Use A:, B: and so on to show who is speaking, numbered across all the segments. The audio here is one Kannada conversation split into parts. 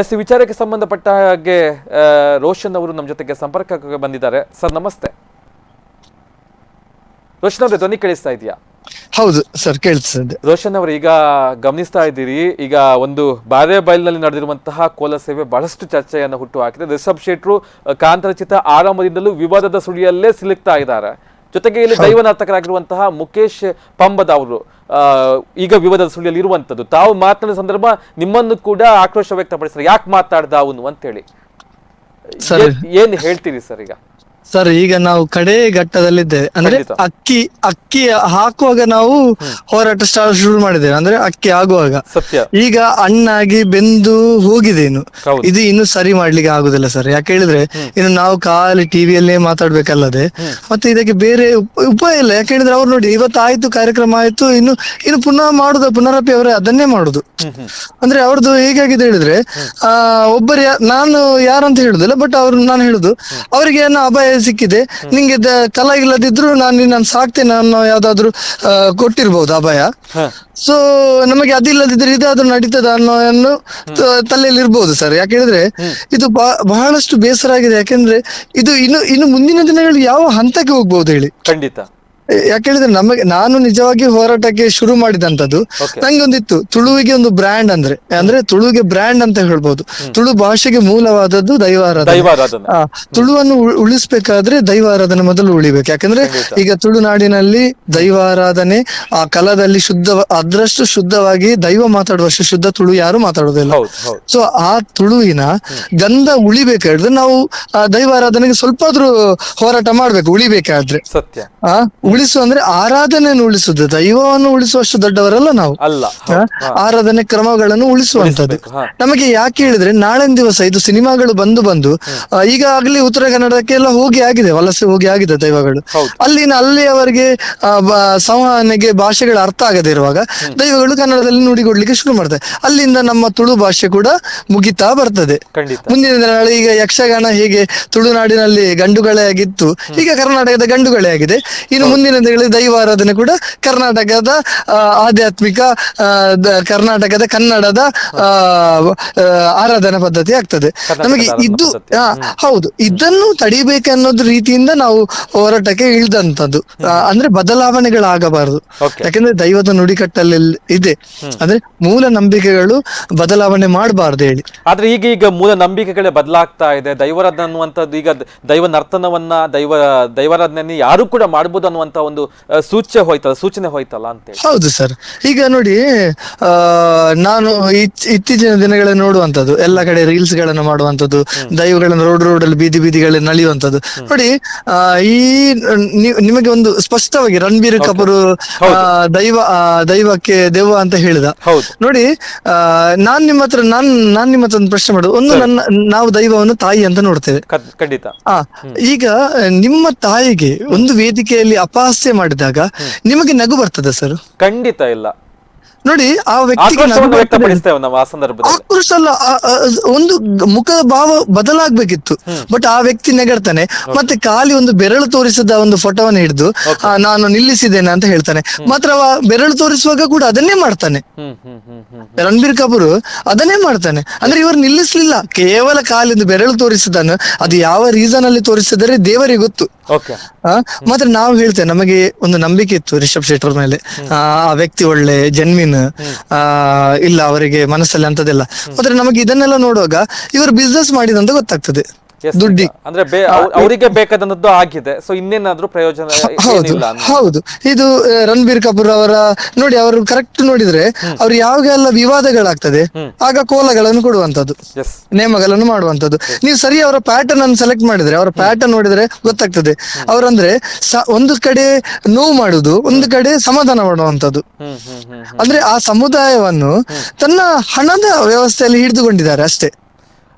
A: ಎಸ್ ಈ ವಿಚಾರಕ್ಕೆ ಸಂಬಂಧಪಟ್ಟ ಹಾಗೆ ರೋಷನ್ ಅವರು ನಮ್ಮ ಜೊತೆಗೆ ಸಂಪರ್ಕಕ್ಕೆ ಬಂದಿದ್ದಾರೆ. ಸರ್ ನಮಸ್ತೆ. ರೋಷನ್ ಅವರೇ ಧ್ವನಿ ಕೇಳಿಸ್ತಾ ಇದೆಯಾ?
B: ಹೌದು ಸರ್ ಕೇಳಿಸ್ತದೆ
A: ರೋಷನ್ ಅವರು ಈಗ ಗಮನಿಸ್ತಾ ಇದ್ದೀರಿ. ಈಗ ಒಂದು ಬಾರೆ ಬಯಲಿನಲ್ಲಿ ನಡೆದಿರುವಂತಹ ಕೋಲ ಸೇವೆ ಬಹಳಷ್ಟು ಚರ್ಚೆಯನ್ನು ಹುಟ್ಟು ಹಾಕಿದೆ. ರಿಷಬ್ ಶೆಟ್ರು ಕಾಂತರಚಿತ ಆರಂಭದಿಂದಲೂ ವಿವಾದದ ಸುಳಿಯಲ್ಲೇ ಸಿಲುಕ್ತಾ ಇದ್ದಾರೆ. ಜೊತೆಗೆ ಇಲ್ಲಿ ದೈವನಾರ್ಥಕರಾಗಿರುವಂತಹ ಮುಖೇಶ್ ಪಂಬದ ಅವರು ಈಗ ವಿವಾದದ ಸುಳಿಯಲ್ಲಿ ಇರುವಂತದ್ದು. ತಾವು ಮಾತನಾಡಿದ ಸಂದರ್ಭ ನಿಮ್ಮನ್ನು ಕೂಡ ಆಕ್ರೋಶ ವ್ಯಕ್ತಪಡಿಸ್ತಾರೆ. ಯಾಕೆ ಮಾತಾಡ್ದ ಅವನು ಅಂತ
B: ಹೇಳಿ
A: ಏನ್ ಹೇಳ್ತೀರಿ ಸರ್ ಈಗ?
B: ಸರ್ ಈಗ ನಾವು ಕಡೆ ಘಟ್ಟದಲ್ಲಿದ್ದೇವೆ. ಅಂದ್ರೆ
A: ಖಂಡಿತ.
B: ಅಕ್ಕಿ ಅಕ್ಕಿ ಹಾಕುವಾಗ ನಾವು ಹೋರಾಟ ಸ್ಟಾರ್ಟ್ ಶುರು ಮಾಡಿದ್ದೇವೆ. ಅಂದ್ರೆ ಅಕ್ಕಿ ಆಗುವಾಗ.
A: ಸತ್ಯ.
B: ಈಗ ಹಣ್ಣಾಗಿ ಬೆಂದು ಹೋಗಿದೆ ಇನ್ನು.
A: ಹೌದು.
B: ಇದು ಇನ್ನು ಸರಿ ಮಾಡ್ಲಿಕ್ಕೆ ಆಗುದಿಲ್ಲ ಸರ್ ಯಾಕೆ ಹೇಳಿದ್ರೆ ಇನ್ನು ನಾವು ಖಾಲಿ ಟಿವಿಯಲ್ಲೇ ಮಾತಾಡ್ಬೇಕಲ್ಲದೆ ಮತ್ತೆ ಇದಕ್ಕೆ ಬೇರೆ ಉಪ- ಉಪಾಯ ಇಲ್ಲ. ಯಾಕೆ ಹೇಳಿದ್ರೆ ಅವ್ರು ನೋಡಿ ಇವತ್ತು ಆಯ್ತು ಕಾರ್ಯಕ್ರಮ ಆಯ್ತು ಇನ್ನು ಇನ್ನು ಪುನಃ ಮಾಡುದು ಪುನರಪಿ ಅವರೇ ಅದನ್ನೇ ಮಾಡುದು.
A: ಹ್ಮ್ ಹ್ಮ್.
B: ಅಂದ್ರೆ ಅವ್ರದ್ದು ಹೇಗಾಗಿದೆ ಹೇಳಿದ್ರೆ ಆ ಒಬ್ಬರು ಯಾ- ನಾನು ಯಾರಂತ ಹೇಳುದಿಲ್ಲ ಬಟ್ ಅವ್ರು ನಾನು ಹೇಳುದು ಅವರಿಗೆ ಏನೋ ಅಭಯ ಸಿಕ್ಕಿದೆ. ನಿಂಗೆ ತಲಾ ಕಲ ಇಲ್ಲದಿದ್ರು ನಾನು ನಿನ್ನನ್ನು ಸಾಕ್ತೇನೆ ಅನ್ನೋ ಯಾವ್ದಾದ್ರು ಕೊಟ್ಟಿರ್ಬೋದು ಅಭಯ. ಸೊ ನಮಗೆ ಅದಿಲ್ಲದಿದ್ರೆ ಇದಾದ್ರೂ ನಡೀತದ ಅನ್ನೋ ತಲೆಯಲ್ಲಿ ಇರ್ಬೋದು ಸರ್. ಯಾಕೆಂದ್ರೆ ಇದು ಬಹ- ಬಹಳಷ್ಟು ಬೇಸರ ಆಗಿದೆ. ಯಾಕೆಂದ್ರೆ ಇದು ಇನ್ನು ಇನ್ನು ಮುಂದಿನ ದಿನಗಳು ಯಾವ ಹಂತಕ್ಕೆ ಹೋಗ್ಬೋದು ಹೇಳಿ?
A: ಖಂಡಿತ.
B: ಯಾಕೆ ಹೇಳಿದ್ರೆ ನಮಗೆ ನಾನು ನಿಜವಾಗಿ ಹೋರಾಟಕ್ಕೆ ಶುರು ಮಾಡಿದಂತದ್ದು
A: ನಂಗೊಂದಿತ್ತು.
B: ನಂಗೆ ಒಂದಿತ್ತು ತುಳುವಿಗೆ ಒಂದು ಬ್ರ್ಯಾಂಡ್ ಅಂದ್ರೆ ಅಂದ್ರೆ ತುಳುವಿಗೆ ಬ್ರ್ಯಾಂಡ್ ಅಂತ ಹೇಳ್ಬಹುದು ತುಳು ಭಾಷೆಗೆ ಮೂಲವಾದದ್ದು ದೈವಾರಾಧನೆ. ತುಳುವನ್ನು ಉಳಿಸ್ಬೇಕಾದ್ರೆ ದೈವಾರಾಧನೆ ಮೊದಲು ಉಳಿಬೇಕು. ಯಾಕಂದ್ರೆ ಈಗ ತುಳುನಾಡಿನಲ್ಲಿ ದೈವಾರಾಧನೆ ಆ ಕಲದಲ್ಲಿ ಶುದ್ಧ ಅದ್ರಷ್ಟು ಶುದ್ಧವಾಗಿ ದೈವ ಮಾತಾಡುವಷ್ಟು ಶುದ್ಧ ತುಳು ಯಾರು
A: ಹೌದು
B: ಸೊ ಆ ತುಳುವಿನ ಗಂಧ ಉಳಿಬೇಕಾದ್ರೆ ನಾವು ಆ ದೈವಾರಾಧನೆಗೆ ಸ್ವಲ್ಪ ಆದ್ರೂ ಹೋರಾಟ ಮಾಡ್ಬೇಕು ಉಳಿಬೇಕಾದ್ರೆ.
A: ಸತ್ಯ.
B: ಆ ಉಳಿಸು ಅಂದ್ರೆ ಆರಾಧನೆಯನ್ನು ಉಳಿಸುದು ದೈವವನ್ನು ಉಳಿಸುವಷ್ಟು ದೊಡ್ಡವರಲ್ಲ ನಾವು.
A: ಅಲ್ಲ.
B: ಆರಾಧನೆ ಕ್ರಮಗಳನ್ನು ಉಳಿಸುವಂತದ್ದು ನಮಗೆ ಯಾಕೆ ಹೇಳಿದ್ರೆ ನಾಳಿನ ದಿವಸ ಇದು ಸಿನಿಮಾಗಳು ಬಂದು ಬಂದು ಈಗ ಆಗ್ಲಿ ಉತ್ತರ ಕನ್ನಡಕ್ಕೆ ಎಲ್ಲ ಹೋಗಿ ಆಗಿದೆ ವಲಸೆ ಹೋಗಿ ಆಗಿದೆ ದೈವಗಳು. ಅಲ್ಲಿನ ಅಲ್ಲಿ ಅವರಿಗೆ ಆ, ಬ- ಸಂವಹನೆಗೆ ಭಾಷೆಗಳು ಅರ್ಥ ಆಗದೆ ಇರುವಾಗ ದೈವಗಳು ಕನ್ನಡದಲ್ಲಿ ನುಡಿಗೊಡ್ಲಿಕ್ಕೆ ಶುರು ಮಾಡ್ತಾರೆ. ಅಲ್ಲಿಂದ ನಮ್ಮ ತುಳು ಭಾಷೆ ಕೂಡ ಮುಗಿತಾ ಬರ್ತದೆ. ಮುಂದಿನ ದಿನಗಳಲ್ಲಿ ಈಗ ಯಕ್ಷಗಾನ ಹೇಗೆ ತುಳುನಾಡಿನಲ್ಲಿ ಗಂಡುಗಳೇ ಆಗಿತ್ತು ಈಗ ಕರ್ನಾಟಕದ ಗಂಡುಗಳೇ ಆಗಿದೆ. ಇನ್ನು ಮುಂದಿನ ದಿನಗಳಲ್ಲಿ ದೈವಾರಾಧನೆ ಕೂಡ ಕರ್ನಾಟಕದ ಆಧ್ಯಾತ್ಮಿಕ ಕರ್ನಾಟಕದ ಕನ್ನಡದ ಆರಾಧನಾ ಪದ್ಧತಿ ಆಗ್ತದೆ. ನಮಗೆ ಇದು ಹೌದು. ಇದನ್ನು ತಡಿಬೇಕನ್ನೋದು ರೀತಿಯಿಂದ ನಾವು ಹೋರಾಟಕ್ಕೆ ಇಳಿದಂತದ್ದು ಅಂದ್ರೆ ಬದಲಾವಣೆಗಳಾಗಬಾರದು. ಯಾಕಂದ್ರೆ ದೈವದ ನುಡಿಕಟ್ಟಲ್ಲಿ ಇದೆ. ಅಂದ್ರೆ ಮೂಲ ನಂಬಿಕೆಗಳು ಬದಲಾವಣೆ ಮಾಡಬಾರ್ದು ಹೇಳಿ.
A: ಆದ್ರೆ ಈಗ ಈಗ ಮೂಲ ನಂಬಿಕೆಗಳೇ ಬದಲಾಗ್ತಾ ಇದೆ. ದೈವರಾಧನೆ ಅನ್ನುವಂಥದ್ದು ಈಗ ದೈವ ನರ್ತನವನ್ನ ದೈವ ದೈವಾರಾಧನೆ ಯಾರು ಕೂಡ ಮಾಡ್ಬೋದು ಅನ್ನುವಂತ ಒಂದು ಸೂಚ್ಯ ಹೋಯ್ತಲ್ಲ ಸೂಚನೆ ಹೋಯ್ತಲ್ಲ ಅಂತ
B: ಹೌದು ಸರ್. ಈಗ ನೋಡಿ ನಾನು ಇತ್- ಇತ್ತೀಚಿನ ದಿನಗಳಲ್ಲಿ ನೋಡುವಂತದ್ದು ಎಲ್ಲ ಕಡೆ ರೀಲ್ಸ್ಗಳನ್ನು ಮಾಡುವಂತದ್ದು ದೈವಗಳನ್ನು ರೋಡ್ ರೋಡ್ ಅಲ್ಲಿ ಬೀದಿ ಬೀದಿಗಳಲ್ಲಿ ನಲಿಯುವಂತದ್ದು ನೋಡಿ ಈ ನಿಮಗೆ ಒಂದು ಸ್ಪಷ್ಟವಾಗಿ ರಣಬೀರ್ ಕಪೂರ್ ದೈವ ದೈವಕ್ಕೆ ದೆವ್ವ ಅಂತ ಹೇಳಿದ. ನೋಡಿ ನಾನ್ ನಿಮ್ಮ ಹತ್ರ ನಾನ್ ನಾನ್ ನಿಮ್ಮ ಹತ್ರ ಒಂದು ಪ್ರಶ್ನೆ ಮಾಡುದು. ಒಂದು ನನ್ನ ನಾವು ದೈವವನ್ನು ತಾಯಿ ಅಂತ ನೋಡ್ತೇವೆ.
A: ಖಂಡಿತ.
B: ಈಗ ನಿಮ್ಮ ತಾಯಿಗೆ ಒಂದು ವೇದಿಕೆಯಲ್ಲಿ ಅಪಹಾಸ್ಯ ಮಾಡಿದಾಗ ನಿಮಗೆ ನಗು ಬರ್ತದ ಸರ್?
A: ಖಂಡಿತ ಇಲ್ಲ.
B: ನೋಡಿ ಆ
A: ವ್ಯಕ್ತಿ
B: ಆಕ್ರೋಶ ಅಲ್ಲ ಒಂದು ಮುಖದ ಭಾವ ಬದಲಾಗ್ಬೇಕಿತ್ತು. ಬಟ್ ಆ ವ್ಯಕ್ತಿ ನೆಗಡ್ತಾನೆ. ಮತ್ತೆ ಖಾಲಿ ಒಂದು ಬೆರಳು ತೋರಿಸಿದ ಒಂದು ಫೋಟೋವನ್ನು ಹಿಡಿದು ನಾನು ನಿಲ್ಲಿಸಿದ್ದೇನೆ ಅಂತ ಹೇಳ್ತಾನೆ. ಮಾತ್ರ ಬೆರಳು ತೋರಿಸುವಾಗ ಕೂಡ ಅದನ್ನೇ ಮಾಡ್ತಾನೆ. ರಣಬೀರ್ ಕಪೂರ್ ಅದನ್ನೇ ಮಾಡ್ತಾನೆ. ಅಂದ್ರೆ ಇವರು ನಿಲ್ಲಿಸ್ಲಿಲ್ಲ. ಕೇವಲ ಖಾಲಿ ಒಂದು ಬೆರಳು ತೋರಿಸಿದನು ಅದು ಯಾವ ರೀಸನ್ ಅಲ್ಲಿ ತೋರಿಸಿದರೆ ದೇವರಿಗೆ ಗೊತ್ತು. ಮಾತ್ರ ನಾವು ಹೇಳ್ತೇವೆ ನಮಗೆ ಒಂದು ನಂಬಿಕೆ ಇತ್ತು ರಿಷಬ್ ಶೆಟ್ಟರ್ ಮೇಲೆ. ಆ ವ್ಯಕ್ತಿ ಒಳ್ಳೆ ಜನ್ಮಿನ್ ಆ ಇಲ್ಲ ಅವರಿಗೆ ಮನಸ್ಸಲ್ಲಿ ಅಂತದೆಲ್ಲ ಆದ್ರೆ ನಮಗೆ ಇದನ್ನೆಲ್ಲ ನೋಡುವಾಗ ಇವರು ಬಿಸ್ನೆಸ್ ಮಾಡಿದಂತ ಗೊತ್ತಾಗ್ತದೆ. ದುಡ್ಡಿ.
A: ಅಂದ್ರೆ ಅವರಿಗೆ ಬೇಕಾದಂತದ್ದು ಆಗಿದೆ. ಸೊ ಇನ್ನೇನಾದ್ರೂ ಪ್ರಯೋಜನ
B: ಹೌದು ಹೌದು. ಇದು ರಣಬೀರ್ ಕಪೂರ್ ಅವರ ನೋಡಿ ಅವರು ಕರೆಕ್ಟ್ ನೋಡಿದ್ರೆ ಅವ್ರು ಯಾವಾಗೆಲ್ಲ ವಿವಾದಗಳಾಗ್ತದೆ. ಆಗ ಕೋಲಗಳನ್ನು ಕೊಡುವಂತದ್ದು. ನೇಮಗಳನ್ನು ಮಾಡುವಂತದ್ದು ನೀವು ಸರಿ ಅವರ ಪ್ಯಾಟರ್ನ್ ಅನ್ನು ಸೆಲೆಕ್ಟ್ ಮಾಡಿದ್ರೆ ಅವರ ಪ್ಯಾಟರ್ನ್ ನೋಡಿದ್ರೆ ಗೊತ್ತಾಗ್ತದೆ. ಅವ್ರಂದ್ರೆ ಒಂದು ಕಡೆ ನೋವು ಮಾಡುದು ಒಂದು ಕಡೆ ಸಮಾಧಾನ ಮಾಡುವಂತದ್ದು. ಅಂದ್ರೆ ಆ ಸಮುದಾಯವನ್ನು ತನ್ನ ಹಣದ ವ್ಯವಸ್ಥೆಯಲ್ಲಿ ಹಿಡಿದುಕೊಂಡಿದ್ದಾರೆ ಅಷ್ಟೇ.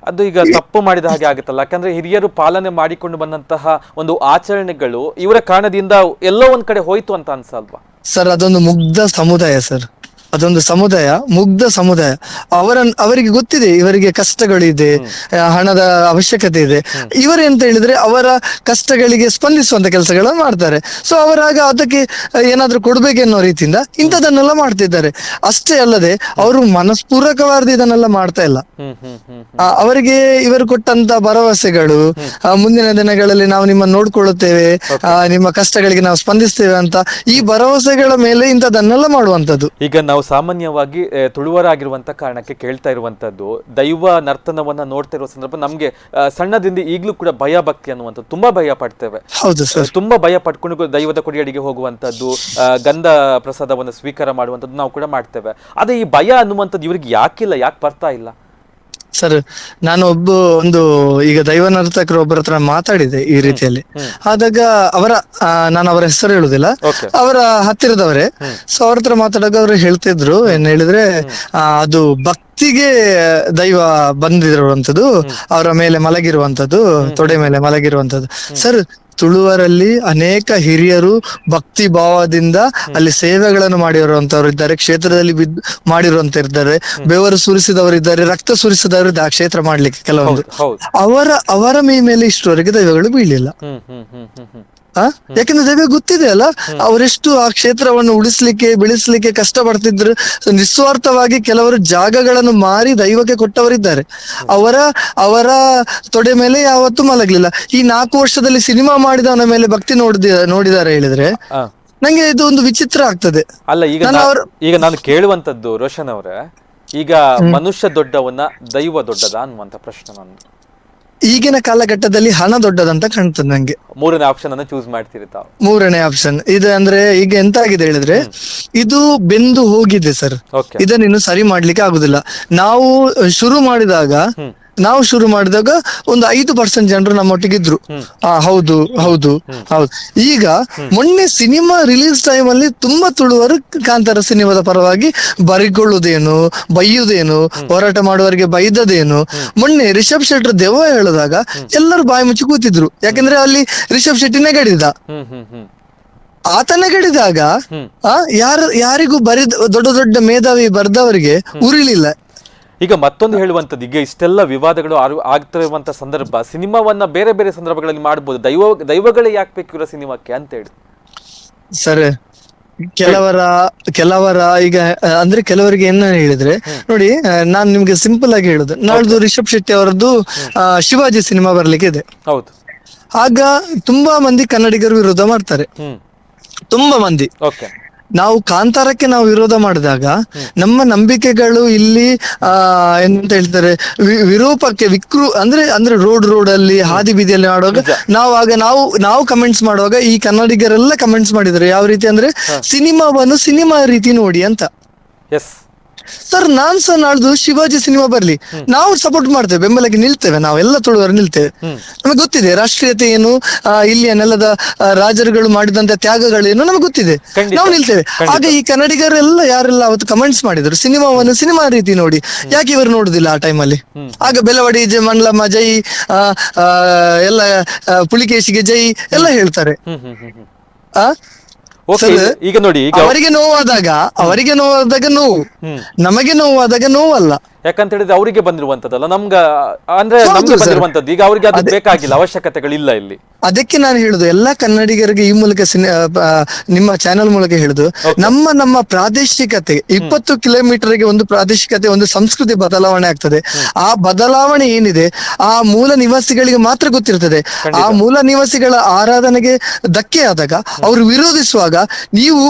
A: ಅದು ಈಗ ತಪ್ಪು ಮಾಡಿದ ಹಾಗೆ ಆಗುತ್ತಲ್ಲ. ಯಾಕಂದ್ರೆ ಹಿರಿಯರು ಪಾಲನೆ ಮಾಡಿಕೊಂಡು ಬಂದಂತಹ ಒಂದು ಆಚರಣೆಗಳು ಇವರ ಕಾರಣದಿಂದ ಎಲ್ಲೋ ಒಂದ್ ಕಡೆ ಹೋಯ್ತು ಅಂತ ಅನ್ಸಲ್ವಾ?
B: ಸರ್, ಅದೊಂದು ಮುಗ್ಧ ಸಮುದಾಯ ಸರ್. ಅದೊಂದು ಸಮುದಾಯ ಮುಗ್ಧ ಸಮುದಾಯ. ಅವರ ಅವರಿಗೆ ಗೊತ್ತಿದೆ ಇವರಿಗೆ ಕಷ್ಟಗಳಿದೆ ಹಣದ ಅವಶ್ಯಕತೆ ಇದೆ. ಇವರು ಎಂತ ಹೇಳಿದ್ರೆ ಅವರ ಕಷ್ಟಗಳಿಗೆ ಸ್ಪಂದಿಸುವಂತ ಕೆಲಸಗಳನ್ನು ಮಾಡ್ತಾರೆ. ಸೊ ಅವರಾಗ ಅದಕ್ಕೆ ಏನಾದ್ರೂ ಕೊಡ್ಬೇಕೆನ್ನೋ ರೀತಿಯಿಂದ ಇಂಥದನ್ನೆಲ್ಲ ಮಾಡ್ತಿದ್ದಾರೆ. ಅಷ್ಟೇ ಅಲ್ಲದೆ ಅವರು ಮನಸ್ಪೂರ್ವಕವಾದ ಇದನ್ನೆಲ್ಲ ಮಾಡ್ತಾ ಇಲ್ಲ. ಅವರಿಗೆ ಇವರು ಕೊಟ್ಟಂತ ಭರವಸೆಗಳು ಮುಂದಿನ ದಿನಗಳಲ್ಲಿ ನಾವು ನಿಮ್ಮ ನೋಡ್ಕೊಳ್ಳುತ್ತೇವೆ ನಿಮ್ಮ ಕಷ್ಟಗಳಿಗೆ ನಾವು ಸ್ಪಂದಿಸ್ತೇವೆ ಅಂತ ಈ ಭರವಸೆಗಳ ಮೇಲೆ ಇಂಥದನ್ನೆಲ್ಲ ಮಾಡುವಂತದ್ದು
A: ಈಗ ನಾವು ಸಾಮಾನ್ಯವಾಗಿ ತುಳುವರಾಗಿರುವಂಥ ಕಾರಣಕ್ಕೆ ಕೇಳ್ತಾ ಇರುವಂಥದ್ದು ದೈವ ನರ್ತನವನ್ನ ನೋಡ್ತಾ ಇರುವ ಸಂದರ್ಭ ನಮಗೆ ಸಣ್ಣದಿಂದ ಈಗಲೂ ಕೂಡ ಭಯ ಭಕ್ತಿ ಅನ್ನುವಂಥದ್ದು ತುಂಬಾ ಭಯ ಪಡ್ತೇವೆ. ತುಂಬಾ ಭಯ ಪಡ್ಕೊಂಡು ದೈವದ ಕೊಡಿಯಡಿಗೆ ಹೋಗುವಂತದ್ದು ಆ, ಗಂಧ ಪ್ರಸಾದವನ್ನು ಸ್ವೀಕಾರ ಮಾಡುವಂತದ್ದು ನಾವು ಕೂಡ ಮಾಡ್ತೇವೆ. ಆದ್ರೆ ಈ ಭಯ ಅನ್ನುವಂಥದ್ದು ಇವರಿಗೆ ಯಾಕಿಲ್ಲ ಯಾಕೆ ಬರ್ತಾ ಇಲ್ಲ?
B: ಸರ್ ನಾನು ಒಬ್ಬ ಒಂದು ಈಗ ದೈವ ನರ್ತಕರು ಒಬ್ಬರ ಹತ್ರ ಮಾತಾಡಿದೆ ಈ ರೀತಿಯಲ್ಲಿ. ಆದಾಗ ಅವರ ಆ, ನಾನು ಅವರ ಹೆಸರು ಹೇಳುದಿಲ್ಲ. ಅವರ ಹತ್ತಿರದವರೇ. ಸೊ ಅವ್ರ ಹತ್ರ ಮಾತಾಡುವಾಗ ಅವ್ರು ಹೇಳ್ತಿದ್ರು ಏನ್ ಹೇಳಿದ್ರೆ ಆ, ಅದು ಭಕ್ತಿಗೆ ದೈವ ಬಂದಿರುವಂತದ್ದು ಅವರ ಮೇಲೆ ಮಲಗಿರುವಂತದ್ದು ತೊಡೆ ಮೇಲೆ ಮಲಗಿರುವಂತದ್ದು ಸರ್ ತುಳುವರಲ್ಲಿ ಅನೇಕ ಹಿರಿಯರು ಭಕ್ತಿ ಭಾವದಿಂದ ಅಲ್ಲಿ ಸೇವೆಗಳನ್ನು ಮಾಡಿರುವಂತವರು ಇದ್ದಾರೆ ಕ್ಷೇತ್ರದಲ್ಲಿ ಬಿದ್ದು ಮಾಡಿರುವಂತ ಇದ್ದಾರೆ ಬೆವರು ಸುರಿಸಿದವರಿದ್ದಾರೆ ರಕ್ತ ಸುರಿಸಿದವರಿದ್ದಾರೆ ಆ ಕ್ಷೇತ್ರ ಮಾಡ್ಲಿಕ್ಕೆ ಕೆಲವೊಂದು. ಅವರ ಅವರ ಮೈ ಮೇಲೆ ಇಷ್ಟವರೆಗೆ ದೈವಗಳು ಬೀಳಿಲ್ಲ ಆ? ಯಾಕಂದ್ರೆ ದೈವ ಗೊತ್ತಿದೆ ಅಲ್ಲ ಅವರೆಷ್ಟು ಆ ಕ್ಷೇತ್ರವನ್ನು ಉಳಿಸ್ಲಿಕ್ಕೆ ಬೆಳೆಸ್ಲಿಕ್ಕೆ ಕಷ್ಟ ಪಡ್ತಿದ್ರು ನಿಸ್ವಾರ್ಥವಾಗಿ ಕೆಲವರು ಜಾಗಗಳನ್ನು ಮಾರಿ ದೈವಕ್ಕೆ ಕೊಟ್ಟವರಿದ್ದಾರೆ. ಅವರ ಅವರ ತೊಡೆ ಮೇಲೆ ಯಾವತ್ತೂ ಮಲಗ್ಲಿಲ್ಲ. ಈ ನಾಲ್ಕು ವರ್ಷದಲ್ಲಿ ಸಿನಿಮಾ ಮಾಡಿದವನ ಮೇಲೆ ಭಕ್ತಿ ನೋಡಿದ ನೋಡಿದಾರೆ ಹೇಳಿದ್ರೆ ನಂಗೆ ಇದು ಒಂದು ವಿಚಿತ್ರ ಆಗ್ತದೆ.
A: ಅಲ್ಲ ಈಗ
B: ನಾನು
A: ಈಗ ನಾನು ಕೇಳುವಂತದ್ದು ರೋಷನ್ ಅವರೇ ಈಗ ಮನುಷ್ಯ ದೊಡ್ಡವನ್ನ ದೈವ ದೊಡ್ಡದ ಅನ್ನುವಂತ ಪ್ರಶ್ನೆ ನಂದು
B: ಈಗಿನ ಕಾಲಘಟ್ಟದಲ್ಲಿ ಹಣ ದೊಡ್ಡದಂತ ಕಾಣ್ತದೆ ನಂಗೆ.
A: ಮೂರನೇ ಆಪ್ಷನ್ ಅನ್ನು ಚೂಸ್ ಮಾಡ್ತೀರಿ ತಾವು.
B: ಮೂರನೇ ಆಪ್ಷನ್ ಇದು ಅಂದ್ರೆ ಈಗ ಎಂತ ಆಗಿದೆ ಹೇಳಿದ್ರೆ ಇದು ಬೆಂದು ಹೋಗಿದೆ ಸರ್. ಇದನ್ನ ಇನ್ನು ಸರಿ ಮಾಡ್ಲಿಕ್ಕೆ ಆಗುದಿಲ್ಲ. ನಾವು ಶುರು ಮಾಡಿದಾಗ. ನಾವು ಶುರು ಮಾಡಿದಾಗ ಒಂದು ಐದು ಪರ್ಸೆಂಟ್ ಜನರು ನಮ್ಮೊಟ್ಟಿಗೆ ಇದ್ರು ಆ ಹೌದು ಹೌದು ಹೌದು. ಈಗ ಮೊನ್ನೆ ಸಿನಿಮಾ ರಿಲೀಸ್ ಟೈಮ್ ಅಲ್ಲಿ ತುಂಬಾ ತುಳುವರು ಕಾಂತಾರ ಸಿನಿಮಾದ ಪರವಾಗಿ ಬರಿಕೊಳ್ಳುವುದೇನು ಬೈಯುದೇನು ಹೋರಾಟ ಮಾಡುವವರಿಗೆ ಬೈದದೇನು. ಮೊನ್ನೆ ರಿಷಬ್ ಶೆಟ್ಟರ್ ದೆವ್ವ ಹೇಳಿದಾಗ ಎಲ್ಲರೂ ಬಾಯಿ ಮುಚ್ಚಿ ಕೂತಿದ್ರು. ಯಾಕಂದ್ರೆ ಅಲ್ಲಿ ರಿಷಬ್ ಶೆಟ್ಟಿ ನೆಗಡಿದ.
A: ಆತನ ಗಡಿದಾಗ ಹ್ಮ್.
B: ಆತ ನೆಗಡಿದಾಗ ಆ ಯಾರ ಯಾರಿಗೂ ಬರಿದ ದೊಡ್ಡ ದೊಡ್ಡ ಮೇಧಾವಿ ಬರ್ದವರಿಗೆ ಉರಿಲಿಲ್ಲ.
A: ಈಗ ಮತ್ತೊಂದು ಹೇಳುವಂತದ್ದು ಈಗ ಇಷ್ಟೆಲ್ಲ ವಿವಾದಗಳು ಆಗ್ತಿರುವಂಥ ಸಂದರ್ಭ ಸಿನಿಮಾವನ್ನ ಬೇರೆ ಬೇರೆ ಸಂದರ್ಭಗಳಲ್ಲಿ ಮಾಡಬಹುದು ದೈವ ದೈವಗಳೇ ಯಾಕೆ ಬೇಕು ಇರೋ ಸಿನಿಮಾಕ್ಕೆ ಅಂತ ಹೇಳಿ.
B: ಸರ್ ಕೆಲವರ ಕೆಲವರ ಈಗ ಅಂದ್ರೆ ಕೆಲವರಿಗೆ ಏನ ಹೇಳಿದ್ರೆ ನೋಡಿ ನಾನ್ ನಿಮ್ಗೆ ಸಿಂಪಲ್ ಆಗಿ ಹೇಳುದು. ನಾಳ್ದು ರಿಷಬ್ ಶೆಟ್ಟಿ ಅವರದ್ದು ಶಿವಾಜಿ ಸಿನಿಮಾ ಬರ್ಲಿಕ್ಕೆ ಇದೆ.
A: ಹೌದು.
B: ಆಗ ತುಂಬಾ ಮಂದಿ ಕನ್ನಡಿಗರು ವಿರೋಧ ಮಾಡ್ತಾರೆ. ತುಂಬಾ ಮಂದಿ.
A: ಓಕೆ.
B: ನಾವು ಕಾಂತಾರಕ್ಕೆ ನಾವು ವಿರೋಧ ಮಾಡಿದಾಗ ನಮ್ಮ ನಂಬಿಕೆಗಳು ಇಲ್ಲಿ ಆ ಎಂತ ಹೇಳ್ತಾರೆ ವಿ- ವಿರೂಪಕ್ಕೆ ವಿಕೃ ಅಂದ್ರೆ ಅಂದ್ರೆ ರೋಡ್ ರೋಡ್ ಅಲ್ಲಿ ಹಾದಿ ಬೀದಿಯಲ್ಲಿ ಮಾಡುವಾಗ ನಾವು ಆಗ ನಾವು ನಾವು ಕಮೆಂಟ್ಸ್ ಮಾಡುವಾಗ ಈ ಕನ್ನಡಿಗರೆಲ್ಲ ಕಮೆಂಟ್ಸ್ ಮಾಡಿದ್ರು. ಯಾವ ರೀತಿ ಅಂದ್ರೆ ಸಿನಿಮಾವನ್ನು ಸಿನಿಮಾ ರೀತಿ ನೋಡಿ ಅಂತ.
A: ಎಸ್
B: ಸರ್ ನಾನ್ ಸಹ ನಾಳ್ದು ಶಿವಾಜಿ ಸಿನಿಮಾ ಬರ್ಲಿ. ನಾವು ಸಪೋರ್ಟ್ ಮಾಡ್ತೇವೆ ಬೆಂಬಲಕ್ಕೆ ನಿಲ್ತೇವೆ ನಾವೆಲ್ಲ ತುಳುವರು ನಿಲ್ತೇವೆ.
A: ಹ್ಮ್.
B: ನಮಗೆ ಗೊತ್ತಿದೆ ರಾಷ್ಟ್ರೀಯತೆ ಏನು ಆ, ಇಲ್ಲಿಯ ನೆಲದ ಆ, ರಾಜರುಗಳು ಮಾಡಿದಂತ ತ್ಯಾಗಗಳೇನು ನಮಗೆ ಗೊತ್ತಿದೆ.
A: ಖಂಡಿತ.
B: ನಾವು ನಿಲ್ತೇವೆ. ಆಗ ಈ ಕನ್ನಡಿಗರೆಲ್ಲ ಯಾರೆಲ್ಲ ಅವತ್ತು ಕಮೆಂಟ್ಸ್ ಮಾಡಿದ್ರು ಸಿನಿಮಾವನ್ನು ಸಿನಿಮಾ ರೀತಿ ನೋಡಿ. ಯಾಕೆ ಇವರು ನೋಡುದಿಲ್ಲ ಆ ಟೈಮಲ್ಲಿ. ಆಗ ಬೆಲವಡಿ ಜೈ ಮಂಡ್ಲಮ್ಮ ಜೈ ಆ, ಆ, ಎಲ್ಲ ಆ, ಪುಲಿಕೇಶಿಗೆ ಜೈ ಎಲ್ಲ ಹೇಳ್ತಾರೆ.
A: ಹ್ಮ್ ಹ್ಮ್ ಹ್ಮ್ ಹ್ಮ್.
B: ಆ?
A: ಈಗ ನೋಡಿ
B: ಅವರಿಗೆ ನೋವಾದಾಗ ಅವರಿಗೆ ನೋವಾದಾಗ ನೋವು. ನಮಗೆ ನೋವಾದಾಗ ನೋವಲ್ಲ.
A: ಯಾಕಂತ ಹೇಳಿದ್ರೆ ಅವರಿಗೆ ಬಂದಿರುವಂತದ್ದಲ್ಲ. ನಮ್ಗ ಅಂದ್ರೆ ನಮ್ಗೆ ಬಂದಿರುವಂತದ್ದು. ಈಗ ಅವರಿಗೆ ಅದು ಬೇಕಾಗಿಲ್ಲ ಅವಶ್ಯಕತೆಗಳಿಲ್ಲ ಇಲ್ಲಿ.
B: ಅದಕ್ಕೆ ನಾನು ಹೇಳುದು ಎಲ್ಲಾ ಕನ್ನಡಿಗರಿಗೆ ಈ ಮೂಲಕ ನಿಮ್ಮ ಚಾನೆಲ್ ಮೂಲಕ ಹೇಳುದು ನಮ್ಮ ನಮ್ಮ ಪ್ರಾದೇಶಿಕತೆ ಇಪ್ಪತ್ತು ಕಿಲೋಮೀಟರ್ಗೆ ಒಂದು ಪ್ರಾದೇಶಿಕತೆ ಒಂದು ಸಂಸ್ಕೃತಿ ಬದಲಾವಣೆ ಆಗ್ತದೆ. ಆ ಬದಲಾವಣೆ ಏನಿದೆ ಆ ಮೂಲ ನಿವಾಸಿಗಳಿಗೆ ಮಾತ್ರ ಗೊತ್ತಿರ್ತದೆ. ಆ ಮೂಲ ನಿವಾಸಿಗಳ ಆರಾಧನೆಗೆ ಧಕ್ಕೆ ಆದಾಗ ಅವರು ವಿರೋಧಿಸುವಾಗ ನೀವು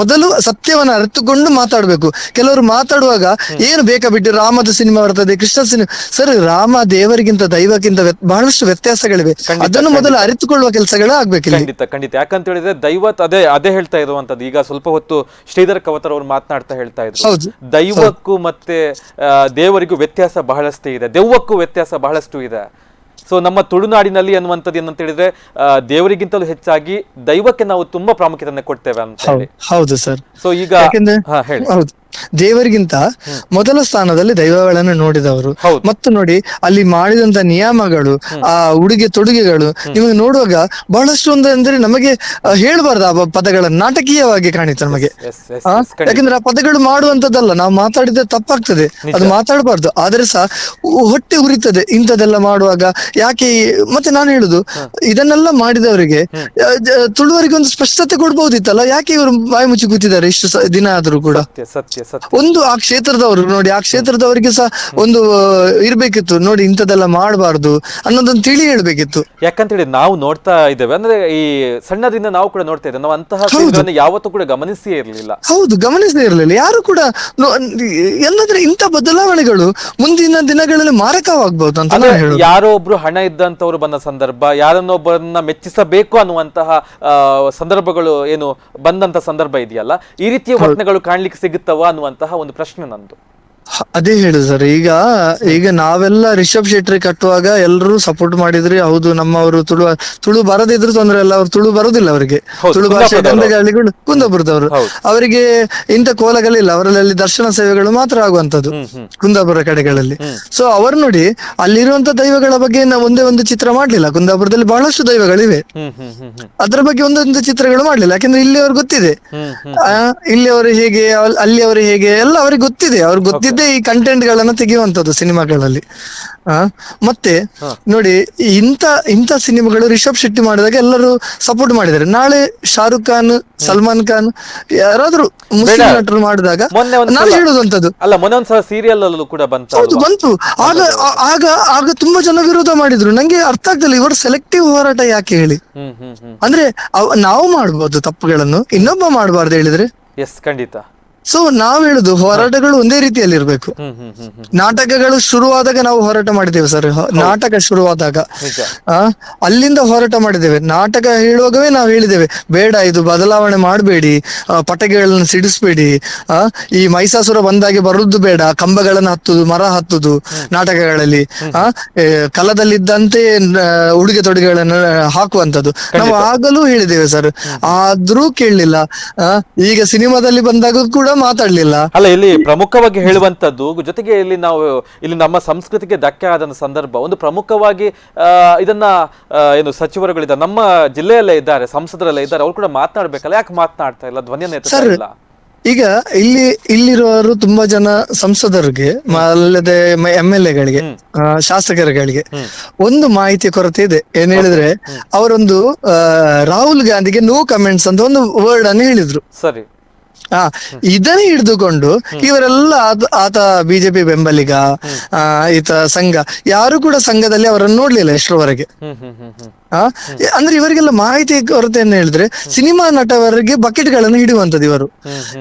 B: ಮೊದಲು ಸತ್ಯವನ್ನು ಅರಿತುಕೊಂಡು ಮಾತಾಡ್ಬೇಕು. ಕೆಲವರು ಮಾತಾಡುವಾಗ ಏನು ಬೇಕಾ ಬಿಟ್ಟು ರಾಮದ ಸಿನಿಮಾ ಬರ್ತದೆ ಕೃಷ್ಣ ಸಿನಿಮಾ ಸರ್ ರಾಮ ದೇವರಿಗಿಂತ ದೈವಕ್ಕಿಂತ ಬಹಳಷ್ಟು ವ್ಯತ್ಯಾಸಗಳಿವೆ. ಅದನ್ನು ಮೊದಲು ಅರಿತುಕೊಳ್ಳುವ ಕೆಲಸಗಳೇ ಆಗ್ಬೇಕು
A: ಖಂಡಿತ ಖಂಡಿತ. ಯಾಕಂತ ಹೇಳಿದ್ರೆ ದೈವತ್ ಅದೇ ಅದೇ ಹೇಳ್ತಾ ಇರುವಂತದ್ದು ಈಗ ಸ್ವಲ್ಪ ಹೊತ್ತು ಶ್ರೀಧರ್ ಕವತರ್ ಅವರು ಮಾತನಾಡ್ತಾ ಹೇಳ್ತಾ ಇದ್ರು. ದೈವಕ್ಕೂ ಮತ್ತೆ ದೇವರಿಗೂ ವ್ಯತ್ಯಾಸ ಬಹಳಷ್ಟು ಇದೆ. ದೆವ್ವಕ್ಕೂ ವ್ಯತ್ಯಾಸ ಬಹಳಷ್ಟು ಇದೆ. ಸೊ ನಮ್ಮ ತುಳುನಾಡಿನಲ್ಲಿ ಅನ್ನುವಂಥದ್ದು ಏನಂತ ಹೇಳಿದ್ರೆ ದೇವರಿಗಿಂತಲೂ ಹೆಚ್ಚಾಗಿ ದೈವಕ್ಕೆ ನಾವು ತುಂಬಾ ಪ್ರಾಮುಖ್ಯತೆಯನ್ನು ಕೊಡ್ತೇವೆ ಅಂತ ಹೇಳಿ.
B: ಹೌದು ಸರ್.
A: ಸೊ ಈಗ
B: ಹೌದು. ದೇವರಿಗಿಂತ ಮೊದಲ ಸ್ಥಾನದಲ್ಲಿ ದೈವಗಳನ್ನು ನೋಡಿದವರು. ಮತ್ತು ನೋಡಿ ಅಲ್ಲಿ ಮಾಡಿದಂತ ನಿಯಮಗಳು ಆ ಉಡುಗೆ ತೊಡುಗೆಗಳು ನಿಮಗೆ ನೋಡುವಾಗ ಬಹಳಷ್ಟು ಒಂದು ಅಂದ್ರೆ ನಮಗೆ ಹೇಳ್ಬಾರ್ದು ಆ ಪದಗಳ ನಾಟಕೀಯವಾಗಿ ಕಾಣಿತು ನಮಗೆ? ಯಾಕಂದ್ರೆ ಆ ಪದಗಳು ಮಾಡುವಂತದ್ದಲ್ಲ ನಾವು ಮಾತಾಡಿದ್ರೆ ತಪ್ಪಾಗ್ತದೆ. ಅದು ಮಾತಾಡಬಾರ್ದು. ಆದ್ರೆ ಸಹ ಹೊಟ್ಟೆ ಉರಿತದೆ ಇಂಥದೆಲ್ಲ ಮಾಡುವಾಗ. ಯಾಕೆ ಮತ್ತೆ ನಾನು ಹೇಳುದು ಇದನ್ನೆಲ್ಲ ಮಾಡಿದವರಿಗೆ ತುಳುವರಿಗೆ ಒಂದು ಸ್ಪಷ್ಟತೆ ಕೊಡ್ಬಹುದಿತ್ತಲ್ಲ ಯಾಕೆ ಇವರು ಬಾಯಿ ಮುಚ್ಚಿ ಕೂತಿದ್ದಾರೆ ಇಷ್ಟು ದಿನ ಆದ್ರೂ ಕೂಡ?
A: ಸತ್ಯ
B: ಒಂದು ಆ ಕ್ಷೇತ್ರದವರು ನೋಡಿ ಆ ಕ್ಷೇತ್ರದವರಿಗೆ ಸಹ ಒಂದು ಇರ್ಬೇಕಿತ್ತು. ನೋಡಿ ಇಂಥದ್ದೆಲ್ಲ ಮಾಡಬಾರ್ದು ಅನ್ನೋದನ್ನ ತಿಳಿ ಹೇಳ್ಬೇಕಿತ್ತು.
A: ಯಾಕಂತೇಳಿ ನಾವು ನೋಡ್ತಾ ಇದ್ದೇವೆ. ಅಂದ್ರೆ ಈ ಸಣ್ಣದಿಂದ ನಾವು ಕೂಡ ನೋಡ್ತಾ ಇದ್ದೇವೆ. ನಾವು ಅಂತಹ ಯಾವತ್ತೂ ಕೂಡ ಗಮನಿಸಿಯೇ ಇರಲಿಲ್ಲ.
B: ಹೌದು ಗಮನಿಸದೇ ಇರಲಿಲ್ಲ. ಯಾರು ಕೂಡ ಎಲ್ಲಾದ್ರೆ ಇಂಥ ಬದಲಾವಣೆಗಳು ಮುಂದಿನ ದಿನಗಳಲ್ಲಿ ಮಾರಕವಾಗಬಹುದು ಅಂತ
A: ಯಾರೋ ಒಬ್ರು ಹಣ ಇದ್ದಂತವ್ರು ಬಂದ ಸಂದರ್ಭ ಯಾರನ್ನೊಬ್ಬರನ್ನ ಮೆಚ್ಚಿಸಬೇಕು ಅನ್ನುವಂತಹ ಸಂದರ್ಭಗಳು ಏನು ಬಂದಂತ ಸಂದರ್ಭ ಇದೆಯಲ್ಲ. ಈ ರೀತಿಯ ಘಟನೆಗಳು ಕಾಣ್ಲಿಕ್ಕೆ ಸಿಗುತ್ತವ? ಅನ್ನುವಂತಹ ಒಂದು ಪ್ರಶ್ನೆ ನಂದು.
B: ಅದೇ ಹೇಳುದು ಸರ್ ಈಗ ಈಗ ನಾವೆಲ್ಲ ರಿಷಬ್ ಶೆಟ್ಟಿ ಕಟ್ಟುವಾಗ ಎಲ್ಲರೂ ಸಪೋರ್ಟ್ ಮಾಡಿದ್ರಿ ಹೌದು ನಮ್ಮವರು ತುಳು ತುಳು ಬರದಿದ್ರು ತೊಂದ್ರೆ ಇಲ್ಲ ಅವ್ರು ತುಳು ಬರುದಿಲ್ಲ ಅವರಿಗೆ. ತುಳು ಭಾಷೆ
A: ಕುಂದಾಪುರದವರು.
B: ಗಂಧಗಾಳಿಗಳು ಕುಂದಾಪುರದವರು. ಅವರಿಗೆ ಇಂಥ ಕೋಲಗಳಿಲ್ಲ ಅವರಲ್ಲಿ ದರ್ಶನ ಸೇವೆಗಳು ಮಾತ್ರ ಆಗುವಂತದ್ದು ಕುಂದಾಪುರ ಕಡೆಗಳಲ್ಲಿ. ಸೊ ಅವರು ನೋಡಿ ಅಲ್ಲಿರುವಂತ ದೈವಗಳ ಬಗ್ಗೆ ನಾವು ಒಂದೇ ಒಂದು ಚಿತ್ರ ಮಾಡ್ಲಿಲ್ಲ. ಕುಂದಾಪುರದಲ್ಲಿ ಬಹಳಷ್ಟು ದೈವಗಳಿವೆ. ಅದರ ಬಗ್ಗೆ ಒಂದೊಂದು ಚಿತ್ರಗಳು ಮಾಡ್ಲಿಲ್ಲ. ಯಾಕಂದ್ರೆ ಇಲ್ಲಿ ಅವ್ರಿಗೆ ಗೊತ್ತಿದೆ ಇಲ್ಲಿ ಅವರು ಹೇಗೆ ಅಲ್ಲಿ ಅವರು ಹೇಗೆ ಎಲ್ಲ ಅವ್ರಿಗೆ ಗೊತ್ತಿದೆ. ಅವ್ರಿಗೆ ಗೊತ್ತಿದ್ದೇ ಈ ಕಂಟೆಂಟ್ ಗಳನ್ನ ತೆಗೆಯುವಂತದ್ದು ಸಿನಿಮಾಗಳಲ್ಲಿ. ಆ ಮತ್ತೆ ನೋಡಿ ಇಂತ ಇಂತ ಸಿನಿಮಾಗಳು ರಿಷಬ್ ಶೆಟ್ಟಿ ಮಾಡಿದಾಗ ಎಲ್ಲರೂ ಸಪೋರ್ಟ್ ಮಾಡಿದ್ದಾರೆ. ನಾಳೆ ಶಾರುಖ್ ಖಾನ್ ಸಲ್ಮಾನ್ ಖಾನ್ ಯಾರಾದ್ರೂ ಮುಸ್ಲಿಂ ನಟರು ಮಾಡಿದಾಗ ನಾನು ಹೇಳುದಂತದ್ದು
A: ಅಲ್ಲ ಮೊನ್ನೆ ಒಂದ್ಸಲ ಸೀರಿಯಲ್ ಅಲ್ಲೂ ಕೂಡ ಬಂತು
B: ಹೌದು ಬಂತು. ಆಗ ಆಗ ಆಗ ತುಂಬಾ ಜನ ವಿರೋಧ ಮಾಡಿದ್ರು. ನಂಗೆ ಅರ್ಥ ಆಗ್ತಿಲ್ಲ ಇವರು ಸೆಲೆಕ್ಟಿವ್ ಹೋರಾಟ ಯಾಕೆ ಹೇಳಿ? ಅಂದ್ರೆ ನಾವು ಮಾಡ್ಬೋದು ತಪ್ಪುಗಳನ್ನು. ಇನ್ನೊಬ್ಬ ಮಾಡಬಾರ್ದು ಹೇಳಿದ್ರೆ?
A: ಎಸ್ ಖಂಡಿತ.
B: ಸೊ ನಾವ್ ಹೇಳುದು ಹೋರಾಟಗಳು ಒಂದೇ ರೀತಿಯಲ್ಲಿ ಇರ್ಬೇಕು ನಾಟಕಗಳು ಶುರುವಾದಾಗ ನಾವು ಹೋರಾಟ ಮಾಡಿದ್ದೇವೆ ಸರ್. ನಾಟಕ ಶುರುವಾದಾಗ. ಆ ಅಲ್ಲಿಂದ ಹೋರಾಟ ಮಾಡಿದ್ದೇವೆ. ನಾಟಕ ಹೇಳುವಾಗವೇ ನಾವು ಹೇಳಿದ್ದೇವೆ. ಬೇಡ ಇದು ಬದಲಾವಣೆ ಮಾಡಬೇಡಿ. ಪಟಕೆಗಳನ್ನು ಸಿಡಿಸ್ಬೇಡಿ. ಆ ಈ ಮೈಸಾಸುರ ಬಂದಾಗೆ ಬರುದು ಬೇಡ. ಕಂಬಗಳನ್ನು ಹತ್ತುದು ಮರ ಹತ್ತುದು ನಾಟಕಗಳಲ್ಲಿ. ಆ ಕಲದಲ್ಲಿದ್ದಂತೆ ಉಡುಗೆ ತೊಡುಗೆಗಳನ್ನು ಹಾಕುವಂತದ್ದು ನಾವು ಆಗಲೂ ಹೇಳಿದ್ದೇವೆ ಸರ್. ಆದ್ರೂ ಕೇಳಲಿಲ್ಲ. ಆ ಈಗ ಸಿನಿಮಾದಲ್ಲಿ ಬಂದಾಗ ಕೂಡ ಮಾತಾಡ್ಲಿಲ್ಲ.
A: ಅಲ್ಲ ಇಲ್ಲಿ ಪ್ರಮುಖವಾಗಿ ಹೇಳುವಂತದ್ದು ಜೊತೆಗೆ ಇಲ್ಲಿ ನಾವು ಇಲ್ಲಿ ನಮ್ಮ ಸಂಸ್ಕೃತಿಗೆ ಧಕ್ಕೆ ಆದ ಸಂದರ್ಭ ಒಂದು ಪ್ರಮುಖವಾಗಿ ಆ, ಇದನ್ನ ಆ, ಏನು ಸಚಿವರುಗಳಿದ್ದಾರೆ ನಮ್ಮ ಜಿಲ್ಲೆಯಲ್ಲೇ ಇದ್ದಾರೆ ಸಂಸದರಲ್ಲೇ ಇದ್ದಾರೆ ಅವ್ರು ಕೂಡ ಮಾತನಾಡ್ಬೇಕಲ್ಲ ಯಾಕೆ ಮಾತನಾಡ್ತಾ ಇಲ್ಲ ಧ್ವನಿಯನ್ನು ಎತ್ತಾ
B: ಸರ್,
A: ಇಲ್ಲ?
B: ಈಗ ಇಲ್ಲಿ ಇಲ್ಲಿರುವವರು ತುಂಬಾ ಜನ ಸಂಸದರಿಗೆ ಮ- ಅಲ್ಲದೆ ಎಂ ಎಲ್ ಎಗಳಿಗೆ ಶಾಸಕರುಗಳಿಗೆ ಒಂದು ಮಾಹಿತಿ ಕೊರತೆ ಇದೆ. ಏನ್ ಹೇಳಿದ್ರೆ ಅವರೊಂದು ಆ, ರಾಹುಲ್ ಗಾಂಧಿಗೆ ನೋ ಕಮೆಂಟ್ಸ್ ಅಂತ ಒಂದು ವರ್ಡ್ ಅನ್ನು ಹೇಳಿದ್ರು.
A: ಸರಿ.
B: ಆ ಇದನ್ನೇ ಹಿಡಿದುಕೊಂಡು ಇವರೆಲ್ಲ ಆತ- ಆತ ಬಿಜೆಪಿ ಬೆಂಬಲಿಗ ಆ ಈತ ಸಂಘ ಯಾರು ಕೂಡ ಸಂಘದಲ್ಲಿ ಅವರನ್ನು ನೋಡ್ಲಿಲ್ಲ ಎಷ್ಟರವರೆಗೆ.
A: ಹ್ಮ್ ಹ್ಮ್ ಹ್ಮ್ ಹ್ಮ್.
B: ಆ? ಅಂದ್ರೆ ಇವರಿಗೆಲ್ಲ ಮಾಹಿತಿ ಕೊರತೆಯನ್ನು ಹೇಳಿದ್ರೆ ಸಿನಿಮಾ ನಟವರಿಗೆ ಬಕೆಟ್ಗಳನ್ನು ಹಿಡಿಯುವಂತದ್ದು ಇವರು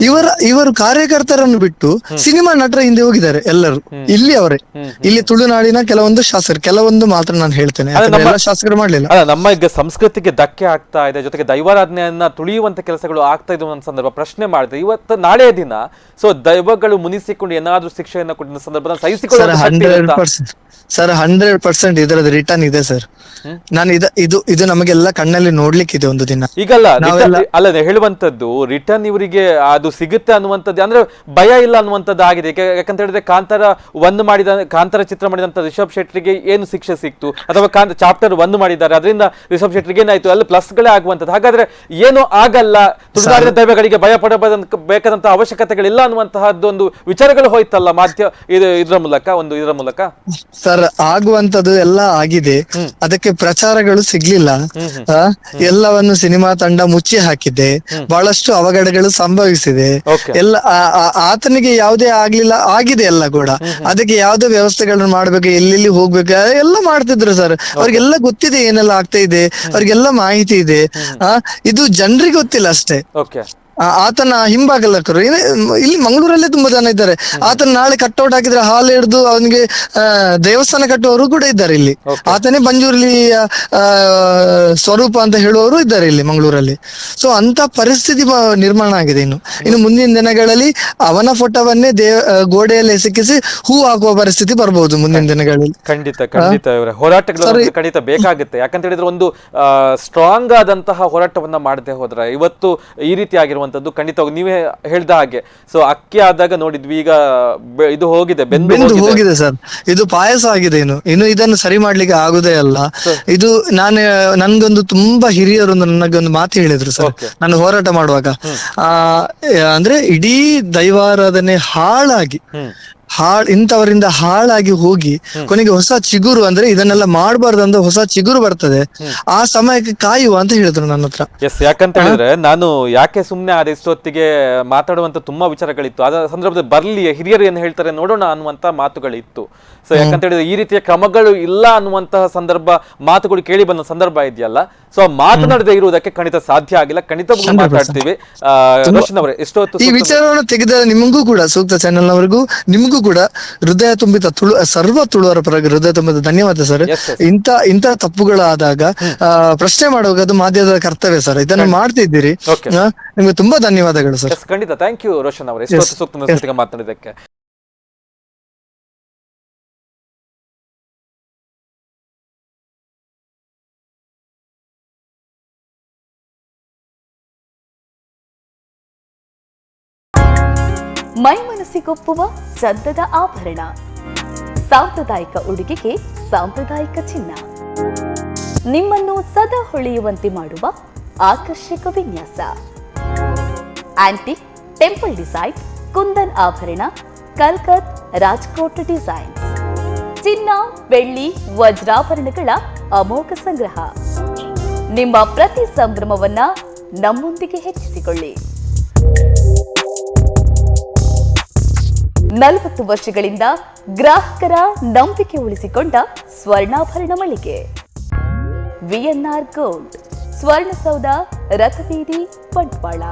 B: ಇವರ ಇವರು ಕಾರ್ಯಕರ್ತರನ್ನು ಬಿಟ್ಟು ಸಿನಿಮಾ ನಟರ ಹಿಂದೆ ಹೋಗಿದ್ದಾರೆ ಎಲ್ಲರೂ. ಇಲ್ಲಿ ಅವರೇ. ಇಲ್ಲಿ ತುಳುನಾಡಿನ ಕೆಲವೊಂದು ಶಾಸಕರು ಕೆಲವೊಂದು ಮಾತ್ರ ನಾನು ಹೇಳ್ತೇನೆ. ಎಲ್ಲ ಶಾಸಕರು ಮಾಡ್ಲಿಲ್ಲ.
A: ನಮ್ಮ ಈಗ ಸಂಸ್ಕೃತಿಗೆ ಧಕ್ಕೆ ಆಗ್ತಾ ಇದೆ ಜೊತೆಗೆ ದೈವಾರಾಧನೆಯನ್ನ ತುಳಿಯುವಂತ ಕೆಲಸಗಳು ಆಗ್ತಾ ಇದೆ ಸಂದರ್ಭ ಪ್ರಶ್ನೆ ಮಾಡಿದೆ ಇವತ್ತು ನಾಳೆಯ ದಿನ ಸೊ ದೈವಗಳು ಮುನಿಸಿಕೊಂಡು ಏನಾದ್ರೂ ಶಿಕ್ಷೆಯನ್ನ ಕೊಟ್ಟಿದ್ದ ಸಂದರ್ಭದಲ್ಲಿ
B: ಹಂಡ್ರೆಡ್
A: ಇರುತ್ತಾ?
B: ಪರ್ಸೆಂಟ್ ಸರ್ ಹಂಡ್ರೆಡ್ ಪರ್ಸೆಂಟ್ ಇದರದ್ದು ರಿಟರ್ನ್ ಇದೆ ಸರ್. ನಾನು ಇದ ಇದು ಇದು ನಮಗೆಲ್ಲ ಕಣ್ಣಲ್ಲಿ ನೋಡ್ಲಿಕ್ಕಿದೆ ಒಂದು ದಿನ.
A: ಈಗಲ್ಲ
B: ನಾವೆಲ್ಲ-
A: return- ಅಲ್ಲ ಹೇಳುವಂತದ್ದು ರಿಟರ್ನ್ ಇವರಿಗೆ ಅದು ಸಿಗುತ್ತೆ ಅನ್ನುವಂಥದ್ದು ಅಂದ್ರೆ ಭಯ ಇಲ್ಲ ಅನ್ನುವಂಥದ್ದು ಆಗಿದೆ. ಯಾಕೆ- ಯಾಕಂತ ಹೇಳಿದ್ರೆ ಕಾಂತಾರ ಒಂದು ಮಾಡಿದ ಕಾಂತಾರ ಚಿತ್ರ ಮಾಡಿದಂತ ರಿಷಬ್ ಶೆಟ್ಟಿಗೆ ಏನು ಶಿಕ್ಷೆ ಸಿಕ್ತು? ಅಥವಾ ಕಾಂತ ಚಾಪ್ಟರ್ ಒಂದು ಮಾಡಿದ್ದಾರೆ ಅದರಿಂದ ರಿಷಬ್ ಶೆಟ್ಟಿಗೆ ಏನಾಯ್ತು? ಅಲ್ಲಿ ಪ್ಲಸ್ಗಳೇ ಆಗುವಂಥದ್ದು. ಹಾಗಾದ್ರೆ ಏನು ಆಗಲ್ಲ. ತುಳುನಾಡಿನ ದೈವಗಳಿಗೆ ಭಯ ಪಡಬೇಕಂತ ಬೇಕಾದಂತ ಅವಶ್ಯಕತೆಗಳಿಲ್ಲ ಅನ್ನುವಂತಹದ್ದು ಒಂದು ವಿಚಾರಗಳು ಹೋಯ್ತಲ್ಲ ಮಾಧ್ಯ ಇದು ಇದರ ಮೂಲಕ ಒಂದು ಇದರ ಮೂಲಕ?
B: ಸರ್ ಆಗುವಂತದ್ದು ಎಲ್ಲ ಆಗಿದೆ. ಅದಕ್ಕೆ ಪ್ರಚಾರಗಳು ಸಿಗ್ಲಿಲ್ಲ. ಆ, ಎಲ್ಲವನ್ನು ಸಿನಿಮಾ ತಂಡ ಮುಚ್ಚಿ ಹಾಕಿದೆ ಬಹಳಷ್ಟು ಅವಘಡಗಳು ಸಂಭವಿಸಿದೆ.
A: Okay.
B: ಎಲ್ಲ ಆ- ಆ- ಆತನಿಗೆ ಯಾವುದೇ ಆಗ್ಲಿಲ್ಲ ಆಗಿದೆ ಎಲ್ಲ ಕೂಡ. ಅದಕ್ಕೆ ಯಾವ್ದೇ ವ್ಯವಸ್ಥೆಗಳನ್ನು ಮಾಡ್ಬೇಕು ಎಲ್ಲೆಲ್ಲಿ ಹೋಗ್ಬೇಕು ಎಲ್ಲ ಮಾಡ್ತಿದ್ರು ಸರ್. ಅವ್ರಿಗೆಲ್ಲ ಗೊತ್ತಿದೆ ಏನೆಲ್ಲ ಆಗ್ತಾ ಇದೆ. ಅವ್ರಿಗೆಲ್ಲ ಮಾಹಿತಿ ಇದೆ. ಆ ಇದು ಜನರಿಗೆ ಗೊತ್ತಿಲ್ಲ ಅಷ್ಟೇ.
A: ಓಕೆ.
B: ಆ- ಆತನ ಹಿಂಬಾಗಲಕರು. ಏನೇ ಇಲ್ಲಿ ಮಂಗಳೂರಲ್ಲೇ ತುಂಬಾ ಜನ ಇದ್ದಾರೆ. ಆತನ ನಾಳೆ ಕಟ್ಔಟ್ ಹಾಕಿದ್ರೆ ಹಾಲು ಹಿಡಿದು ಅವನಿಗೆ ದೇವಸ್ಥಾನ ಕಟ್ಟುವವರು ಕೂಡ ಇದ್ದಾರೆ ಇಲ್ಲಿ. ಆತನೇ ಬಂಜೂರ್ಲಿ ಆ, ಸ್ವರೂಪ ಅಂತ ಹೇಳುವವರು ಇದ್ದಾರೆ ಇಲ್ಲಿ ಮಂಗಳೂರಲ್ಲಿ. ಸೊ ಅಂತ ಪರಿಸ್ಥಿತಿ ಬ- ನಿರ್ಮಾಣ ಆಗಿದೆ ಇನ್ನು. ಇನ್ನು ಮುಂದಿನ ದಿನಗಳಲ್ಲಿ ಅವನ ಫೋಟೋವನ್ನೇ ದೇವ ಆ, ಗೋಡೆಯಲ್ಲಿ ಸಿಕ್ಕಿಸಿ ಹೂ ಹಾಕುವ ಪರಿಸ್ಥಿತಿ ಬರಬಹುದು ಮುಂದಿನ ದಿನಗಳಲ್ಲಿ.
A: ಖಂಡಿತ ಖಂಡಿತ ಇವರ. ಹೋರಾಟಗಳು ಖಂಡಿತ ಬೇಕಾಗುತ್ತೆ. ಯಾಕಂತ ಹೇಳಿದ್ರೆ ಒಂದು ಸ್ಟ್ರಾಂಗ್ ಆದಂತಹ ಹೋರಾಟವನ್ನ ಮಾಡದೆ ಹೋದ್ರೆ ಇವತ್ತು ಈ ರೀತಿ ಅನ್ನುವಂಥದ್ದು ಖಂಡಿತ ನೀವೇ ಹೇಳ್ದ ಹಾಗೆ. ಸೊ ಅಕ್ಕಿ ಆದಾಗ ನೋಡಿದ್ವಿ ಈಗ ಇದು ಹೋಗಿದೆ ಬೆಂದು ಹೋಗಿದೆ.
B: ಸರ್. ಇದು ಪಾಯಸ ಆಗಿದೆ ಇನ್ನು. ಇನ್ನು ಇದನ್ನು ಸರಿ ಮಾಡ್ಲಿಕ್ಕೆ ಆಗುದೇ ಅಲ್ಲ. ಇದು ನಾನು ನನ್ಗೊಂದು ತುಂಬಾ ಹಿರಿಯರು ನನಗೊಂದು ಮಾತು ಹೇಳಿದ್ರು ಸರ್. ನಾನು ಹೋರಾಟ ಮಾಡುವಾಗ. ಆ ಅಂದ್ರೆ ಇಡೀ ದೈವಾರಾಧನೆ ಹಾಳಾಗಿ. ಹಾಳ್ ಇಂಥವರಿಂದ ಹಾಳಾಗಿ ಹೋಗಿ ಕೊನೆಗೆ ಹೊಸ ಚಿಗುರು ಅಂದ್ರೆ ಇದನ್ನೆಲ್ಲ ಮಾಡಬಾರ್ದು ಅಂದ್ರೆ ಹೊಸ ಚಿಗುರು ಬರ್ತದೆ. ಆ ಸಮಯಕ್ಕೆ ಕಾಯುವ ಅಂತ ಹೇಳಿದ್ರು ನನ್ನ ಹತ್ರ.
A: ಎಸ್ ಯಾಕಂತ ಹೇಳಿದ್ರೆ ನಾನು ಯಾಕೆ ಸುಮ್ನೆ ಆದ ಇಷ್ಟೊತ್ತಿಗೆ ಮಾತಾಡುವಂತ ತುಂಬಾ ವಿಚಾರಗಳಿತ್ತು. ಅದ ಸಂದರ್ಭದಲ್ಲಿ ಬರ್ಲಿ ಹಿರಿಯರು ಏನ್ ಹೇಳ್ತಾರೆ ನೋಡೋಣ ಅನ್ನುವಂತ ಮಾತುಗಳಿತ್ತು. ಸೊ ಯಾಕಂತ ಹೇಳಿದ್ರೆ ಈ ರೀತಿಯ ಕ್ರಮಗಳು ಇಲ್ಲ ಅನ್ನುವಂತಹ ಸಂದರ್ಭ ಮಾತುಗಳು ಕೇಳಿ ಬಂದ ಸಂದರ್ಭ ಇದೆಯಲ್ಲ. ಸೊ ಮಾತನಾಡದೆ ಇರುವುದಕ್ಕೆ ಖಂಡಿತ ಸಾಧ್ಯ ಆಗಿಲ್ಲ. ಖಂಡಿತ ಮಾತಾಡ್ತೀವಿ. ಆ, ಎಷ್ಟೊತ್ತು
B: ಈ ವಿಚಾರವನ್ನು ತೆಗೆದ ನಿಮಗೂ ಕೂಡ ಸೂಕ್ತ ಚಾನೆಲ್ ನವರಿಗೂ. ನಿಮಗೂ ಕೂಡ ಹೃದಯ ತುಂಬಿದ ತುಳು ಸರ್ವ ತುಳುವರ ಪರವಾಗಿ ಹೃದಯ ತುಂಬಿದ ಧನ್ಯವಾದ ಸರ್. ಇಂತ ಇಂತ ತಪ್ಪುಗಳಾದಾಗ ಪ್ರಶ್ನೆ ಮಾಡುವಾಗ ಅದು ಮಾಧ್ಯಮದ ಕರ್ತವ್ಯ ಸರ್. ಇದನ್ನು ಮಾಡ್ತಿದ್ದೀರಿ. ನಿಮ್ಗೆ ತುಂಬಾ ಧನ್ಯವಾದಗಳು ಸರ್.
A: ಖಂಡಿತ. ಥ್ಯಾಂಕ್ ಯು ರೋಷನ್ ಅವರೇ. ಸೂಕ್ತ
C: ಮೈ ಮನಸ್ಸಿಗೊಪ್ಪುವ ಚಂದದ ಆಭರಣ. ಸಾಂಪ್ರದಾಯಿಕ ಉಡುಗೆಗೆ ಸಾಂಪ್ರದಾಯಿಕ ಚಿನ್ನ. ನಿಮ್ಮನ್ನು ಸದಾ ಹೊಳೆಯುವಂತೆ ಮಾಡುವ ಆಕರ್ಷಕ ವಿನ್ಯಾಸ. ಆಂಟಿಕ್ ಟೆಂಪಲ್ ಡಿಸೈನ್, ಕುಂದನ್ ಆಭರಣ, ಕಲ್ಕತ್ ರಾಜ್ಕೋಟ್ ಡಿಸೈನ್. ಚಿನ್ನ, ಬೆಳ್ಳಿ, ವಜ್ರಾಭರಣಗಳ ಅಮೋಘ ಸಂಗ್ರಹ. ನಿಮ್ಮ ಪ್ರತಿ ಸಂಭ್ರಮವನ್ನ ನಮ್ಮೊಂದಿಗೆ ಹೆಚ್ಚಿಸಿಕೊಳ್ಳಿ. ನಲವತ್ತು ವರ್ಷಗಳಿಂದ ಗ್ರಾಹಕರ ನಂಬಿಕೆ ಉಳಿಸಿಕೊಂಡ ಸ್ವರ್ಣಾಭರಣ ಮಳಿಗೆ. VNR gold Swarnasoudha Rathabeedi Bantwal.